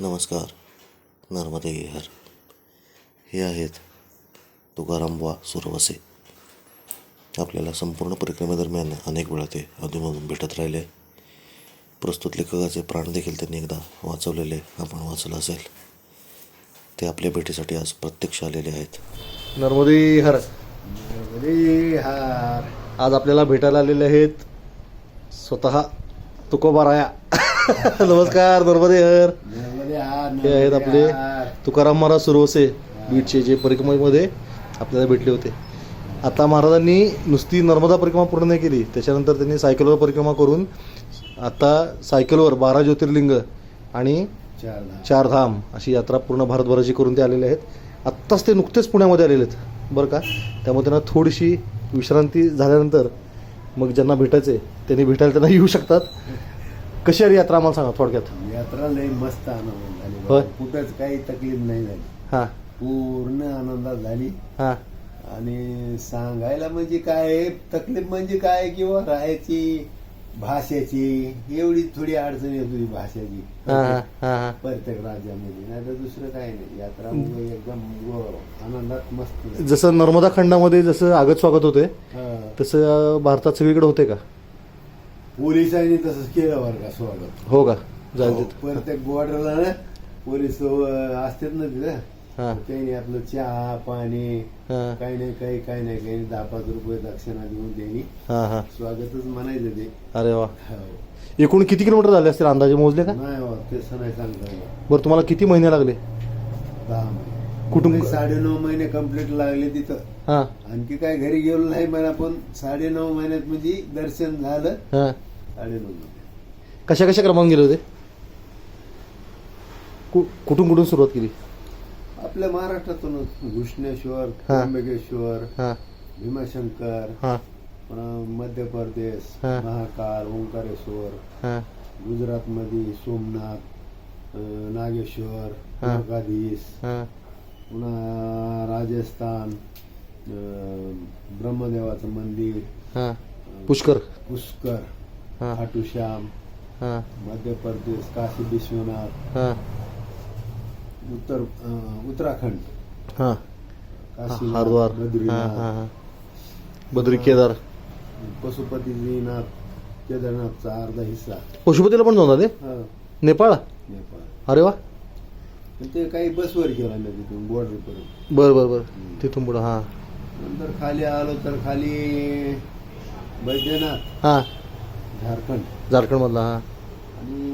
नमस्कार नर्मदे हर हे आहेत तुकाराम बुवा सुरवसे. आपल्याला संपूर्ण परिक्रमेदरम्यान अनेक वेळा ते अधूनमधून भेटत राहिले. प्रस्तुत लेखकाचे प्राण देखील त्यांनी एकदा वाचवलेले आपण वाचलं असेल. ते आपल्या भेटीसाठी आज प्रत्यक्ष आलेले आहेत. नर्मदे हर नर्मदे हार आज आपल्याला भेटायला आलेले आहेत स्वतः तुकोबाराया. नमस्कार नर्मदे हर हे आहेत आपले. तुकाराम महाराज सुरवसे बीडचे जे परिक्रमेमध्ये आपल्याला भेटले होते. आता महाराजांनी नुसती नर्मदा परिक्रमा पूर्ण नाही केली त्याच्यानंतर त्यांनी सायकलवर परिक्रमा करून आता सायकलवर बारा ज्योतिर्लिंग आणि चार धाम. अशी यात्रा पूर्ण भारतभराची करून ते आलेले आहेत. आत्ताच ते नुकतेच पुण्यामध्ये आलेले आहेत बरं का? त्यामुळे त्यांना थोडीशी विश्रांती झाल्यानंतर मग ज्यांना भेटायचं त्यांनी भेटायला त्यांना येऊ शकतात. कशी रे यात्रा आम्हाला सांगा थोडक्यात? यात्रा लय मस्त आनंद झाली होय. बाबा. कुठंच काही तकलीफ नाही झाली. हां. पूर्ण आनंदात झाली. हां. आणि सांगायला म्हणजे काय तकलीफ म्हणजे काय किंवा राहायची भाषेची एवढी थोडी अडचण येत होती भाषेची. हां हां हां हां. प्रत्येक राज्यामध्ये. नाही तर दुसरं काही नाही. यात्रा म्हणजे एकदम व- आनंदात मस्त. जसं नर्मदा खंडामध्ये जसं आगत स्वागत होते हा. तसं भारतात सगळीकडे होते का? पोलिसांनी तसंच केलं बरं का स्वागत हो का? हो, देत. प्रत्येक बॉर्डरला ना पोलीस अं, असतात ना तिथं. हां. त्यांनी आपलं चहा पाणी हां. काही नाही काही काही नाही काही दहा पाच रुपये दक्षिणा देऊन त्यांनी हां हां. स्वागतच म्हणायचं ते. अरे वा. हो. एकूण किती किलोमीटर झाले असतील अंदाजे मोजले का? नाही हो, तसं नाही सांगता येणार. बरं तुम्हाला किती महिने लागले? दहा महिने. कुटुंब- म्हणजे साडेनऊ महिने कंप्लीट लागले तिथं. हां. आणखी काय घरी गेलो नाही मला पण साडेनऊ महिन्यात म्हणजे दर्शन झालं. हां. कशा कशा क्रमांक गेले होते? कु- कुठून कुठून सुरुवात केली? आपल्या महाराष्ट्रातूनच. घुष्णेश्वर हा. त्र्यंबकेश्वर हां. भीमाशंकर हां. पुन्हा मध्य प्रदेश हा. महाकाल ओंकारेश्वर हां. गुजरातमध्ये सोमनाथ अं, नागेश्वर हा. द्वारकाधीश हां. पुन्हा राजस्थान अं, ब्रह्मदेवाचं मंदिर हां. पुष्कर. पुष्कर. खाटू श्याम हां. मध्य प्रदेश काशी विश्वनाथ हां. उत्तर उत्तराखंड. हां. काशीनाथ, हरिद्वार. बद्रीनाथ. बद्री केदार. पशुपतीजीनाथ केदारनाथचा अर्धा हिस्सा. पशुपतीला पण जाऊन नेपाळ? नेपाळ. अरे वा. ते काही बसवर गेला ना तिथून बॉर्डर पर्यंत बरं बरं बरं. तिथून पुढं हां. नंतर खाली आलो तर खाली बैद्यनाथ. हां. झारखंड. झारखंडमधला हां. आणि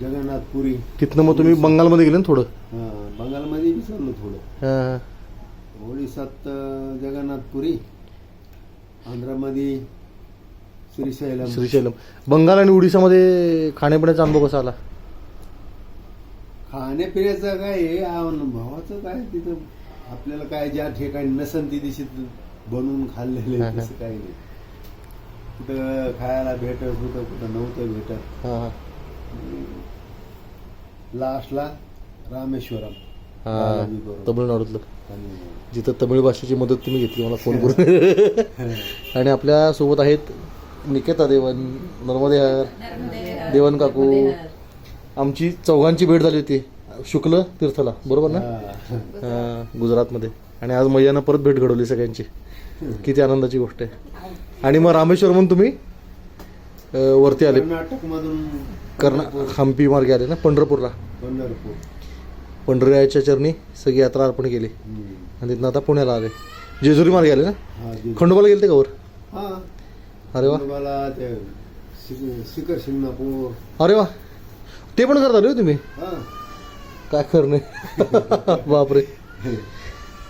जगन्नाथपुरी तिथनं मग तुम्ही बंगालमध्ये गेले ना थोडं? हा बंगालमध्ये विसरलो थोडं. हां हां. ओडिसात अं, जगन्नाथपुरी आंध्रामध्ये श्रीशैलम. श्रीशैलम. बंगाल आणि उडीसामध्ये खाण्यापिण्याचा अनुभव कसा आला? खाण्यापिण्याचं काय आहे? अनुभवाचं काय तिथं? आपल्याला काय ज्या ठिकाणी नसन ती दिशी बनवून खाल्लेले हा, हा. तसं काही नाही. कुठं खायला भेटत कुठं कुठं नव्हतं भेटत. हां हां. लास्टला रामेश्वरम. हां बालाजी बरोबर. तमिळनाडूतलं. आणि जिथं तमिळ भाषेची मदत तुम्ही घेतली मला फोन करून. आणि आपल्यासोबत आहेत निकेता देवन नर्मदे हर देवन काकू. आमची चौघांची भेट झाली होती. शुक्ल तीर्थला बरोबर ना? हा. हां, गुजरातमध्ये. आणि आज मैयानं परत भेट घडवली सगळ्यांची. किती आनंदाची गोष्ट आहे. आणि मग रामेश्वर म्हणून तुम्ही अं, वरती आले. मधून कर्ना हम्पी मार्गे आले ना पंढरपूरला. पंढरपूर. पंढरयाच्या चरणी सगळी यात्रा अर्पण केली. हम्म. आणि तिथनं आता पुण्याला आले. जेजुरी मार्गे आले ना? हा, जे- खंडोबाला गेले का वर? हा. अरे वा. मला ते शिखर शिंगणापूर. अरे वा. ते पण करता रे तुम्ही? हा. काय करणे? बापरे.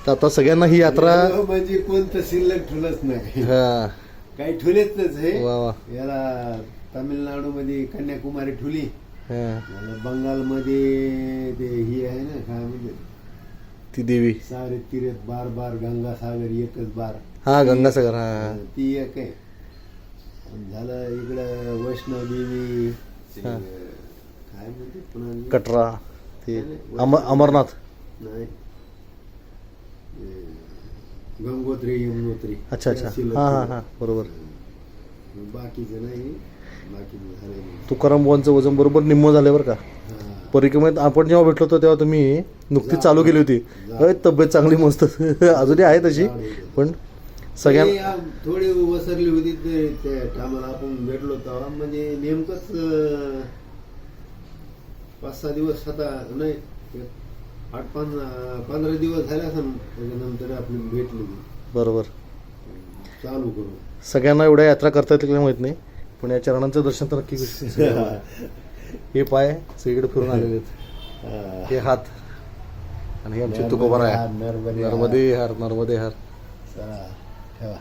तर आता सगळ्यांना ही यात्रा म्हणजे कोणतं शिल्लक ठुलच नाही. हा. काही ठुलेच हे. वा वा. याला तामिळनाडू मध्ये कन्याकुमारी ठुली हा. याला बंगालमध्ये ते ही आहे ना काय म्हणजे ती देवी. सारे तिरेत बार बार गंगा सागर एकच बार. हा गंगासागर हा. ती एक आहे. आणि झालं इकडं वैष्णव देवी ते. काय म्हणते पुन्हा? कटरा ते अमर अमरनाथ. नाही. गंगोत्री यमुनोत्री. अच्छा अच्छा. हा हा. हा. बरोबर. बाकीचं नाही. बाकी. तुकाराम बुवांचं वजन बरोबर निम्म झालं बरं का. परिक्रमेत आपण जेव्हा भेटलो होतो तेव्हा तुम्ही नुकतीच चालू केली होती. अय, तब्येत चांगली मस्त. अजूनही आहे तशी पण सगळ्यां थोडी वसरली होती ते टायमाला आपण भेटलो तेव्हा. म्हणजे नेमकंच पाच सहा दिवस आता नाही आठ पाच पंधरा दिवस झाले असं त्याच्यानंतर आपली भेटली बरोबर. चालू करू सगळ्यांना एवढ्या यात्रा करता येतील माहीत नाही पण या चरणांचं दर्शन तर नक्की. हे पाय सगळीकडे फिरून आलेले आहेत. हा. हात. आणि हे आमचे तुकोबार आहे. नर्मदे हार. नर्मदे. हार नर्मदे हार चला ठेवा.